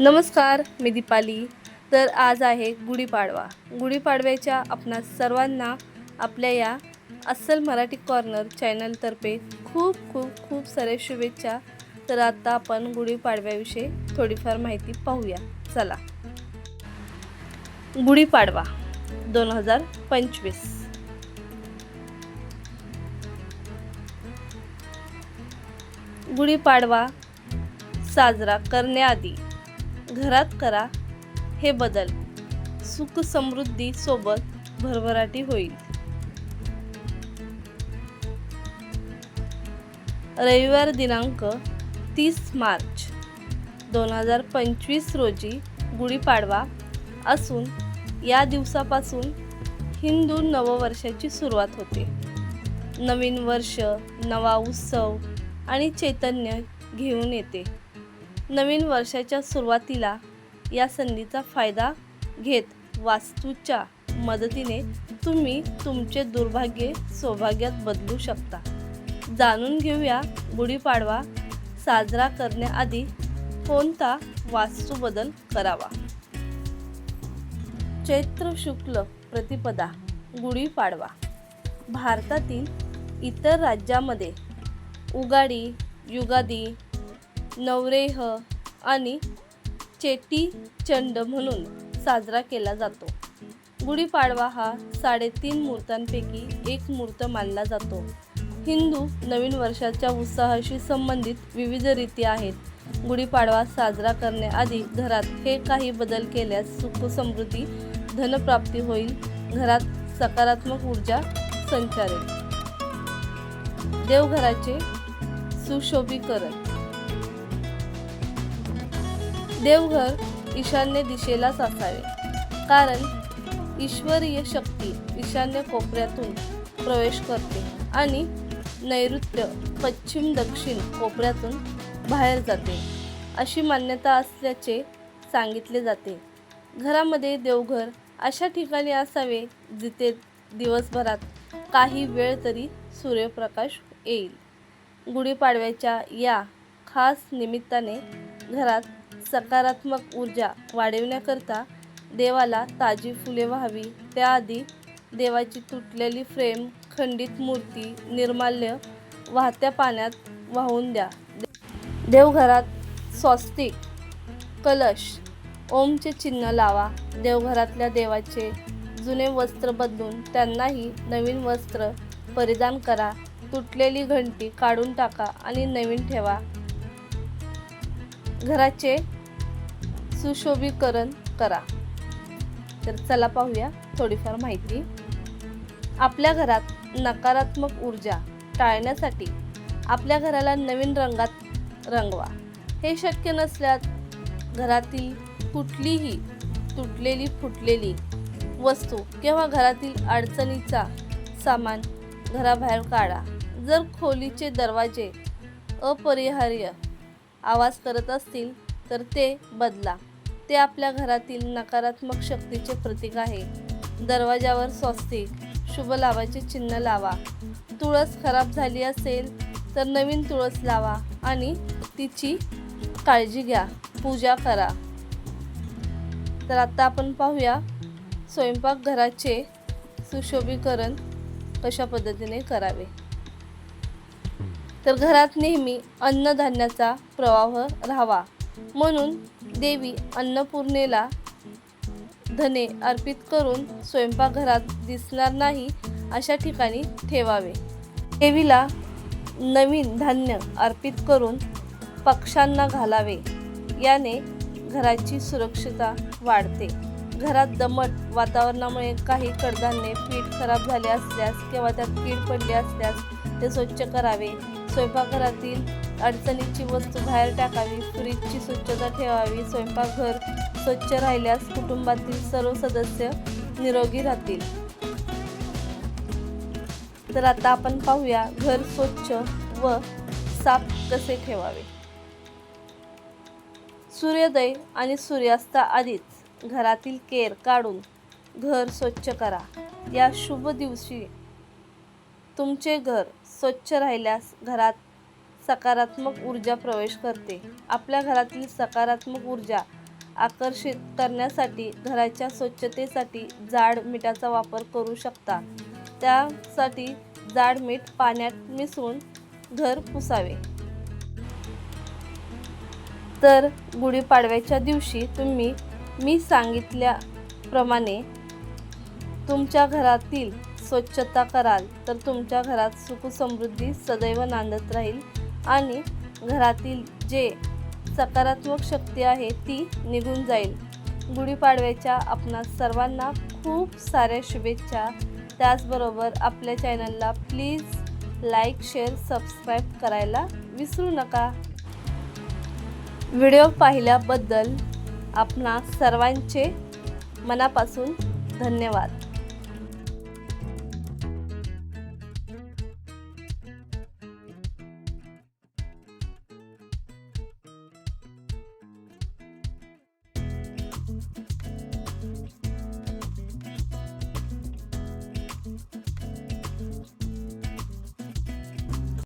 नमस्कार मी दीपाली. तर आज आहे गुढीपाडवा. गुढीपाडव्याच्या आपणा सर्वांना आपल्या या अस्सल मराठी कॉर्नर चॅनलतर्फे खूप खूप खूप साऱ्या शुभेच्छा. तर आता आपण गुढीपाडव्याविषयी थोडीफार माहिती पाहूया. चला. गुढीपाडवा दोन हजार पंचवीस. गुढीपाडवा साजरा करण्याआधी घरात करा हे बदल. सुख समृद्धी सोबत भरभराटी होईल. रविवार दिनांक तीस मार्च दोन हजार पंचवीस रोजी गुढीपाडवा असून या दिवसापासून हिंदू नववर्षाची सुरुवात होते. नवीन वर्ष नवा उत्सव आणि चैतन्य घेऊन येते. नवीन वर्षाच्या सुरुवातीला या संधीचा फायदा घेत वास्तूच्या मदतीने तुम्ही तुमचे दुर्भाग्य सौभाग्यात बदलू शकता. जाणून घेऊया गुढीपाडवा साजरा करण्याआधी कोणता वास्तू बदल करावा? चैत्र शुक्ल प्रतिपदा गुढीपाडवा. भारतातील इतर राज्यामध्ये उगाडी युगादी नवरेह आणि चेटी चंड म्हणून साजरा केला जातो. गुढीपाडवा हा साडेतीन मूर्तांपैकी एक मूर्त मानला जातो. हिंदू नवीन वर्षाच्या उत्साहाशी संबंधित विविध रीती आहेत. गुढीपाडवा साजरा करण्याआधी घरात हे काही बदल केल्यास सुख समृद्धी धनप्राप्ती होईल. घरात सकारात्मक ऊर्जा संचारेल. देवघराचे सुशोभीकरण देवघर ईशान्य दिशेलाच असावे कारण ईश्वरीय शक्ती ईशान्य कोपऱ्यातून प्रवेश करते आणि नैऋत्य पश्चिम दक्षिण कोपऱ्यातून बाहेर जाते. अशी मान्यता असल्याचे सांगितले जाते. घरामध्ये देवघर अशा ठिकाणी असावे जिथे दिवसभरात काही वेळ तरी सूर्यप्रकाश येईल. गुढीपाडव्याच्या या खास निमित्ताने घरात सकारात्मक ऊर्जा वाढविण्याकरता देवाला ताजी फुले व्हावी. त्याआधी देवाची तुटलेली फ्रेम खंडित मूर्ती निर्माल्य वाहत्या पाण्यात वाहून द्या. देवघरात स्वस्तिक कलश ओमचे चिन्ह लावा. देवघरातल्या देवाचे जुने वस्त्र बदलून त्यांनाही नवीन वस्त्र परिधान करा. तुटलेली घंटी काढून टाका आणि नवीन ठेवा. घराचे सुशोभीकरण करा. तर चला पाहूया थोडीफार माहिती. आपल्या घरात नकारात्मक ऊर्जा टाळण्यासाठी आपल्या घराला नवीन रंगात रंगवा. हे शक्य नसल्यास घरातील कुठलीही तुटलेली फुटलेली वस्तू किंवा घरातील अडचणीचा सामान घराबाहेर काढा. जर खोलीचे दरवाजे अपरिहार्य आवाज करत असतील तर ते बदला. ते आपल्या घरातील नकारात्मक शक्तीचे प्रतीक आहे. दरवाजावर स्वस्तिक शुभ लावायचे चिन्ह लावा. तुळस खराब झाली असेल तर नवीन तुळस लावा आणि तिची काळजी घ्या. पूजा करा. तर आता आपण पाहूया स्वयंपाकघराचे सुशोभीकरण कशा पद्धतीने करावे. तर घरात नेहमी अन्नधान्याचा प्रवाह राहावा. म्हणून देवी अन्नपूर्णेला धने अर्पित करून स्वयंपाकघरात दिसणार नाही अशा ठिकाणी ठेवावे. देवीला नवीन धान्य अर्पित करून पक्ष्यांना घालावे. याने घराची सुरक्षता वाढते. घरात दमट वातावरणामुळे काही कडधान्ये पीठ खराब झाले असल्यास किंवा त्यात कीड पडली असल्यास ते स्वच्छ करावे. स्वयंपाकघरातील अडचणीची वस्तू बाहेर टाकावी फ्रीजची स्वच्छता ठेवावी स्वयंपाकघर स्वच्छ राहिल्यास कुटुंबातील सर्व सदस्य निरोगी राहतील. तर आता आपण पाहूया घर स्वच्छ व साफ कसे ठेवावे. सूर्योदय आणि सूर्यास्ता आधीच घरातील केर काढून घर स्वच्छ करा. या शुभ दिवशी तुमचे घर स्वच्छ राहिल्यास घरात सकारात्मक ऊर्जा प्रवेश करते. आपल्या घरातील सकारात्मक ऊर्जा आकर्षित करण्यासाठी घराच्या स्वच्छतेसाठी जाड मिठाचा वापर करू शकता. त्यासाठी जाड मीठ पाण्यात मिसळून घर पुसावे. तर गुढीपाडव्याच्या दिवशी तुम्ही मी सांगितल्याप्रमाणे तुमच्या घरातील स्वच्छता कराल तर तुमच्या घरात सुखसमृद्धी सदैव नांदत राहील. आणि घरातील जे सकारात्मक शक्ती आहे ती निघून जाईल. गुढीपाडव्याच्या आपणा सर्वांना खूप साऱ्या शुभेच्छा. त्याचबरोबर आपल्या चॅनलला प्लीज लाईक शेअर सबस्क्राईब करायला विसरू नका. व्हिडिओ पाहिल्याबद्दल आपणा सर्वांचे मनापासून धन्यवाद.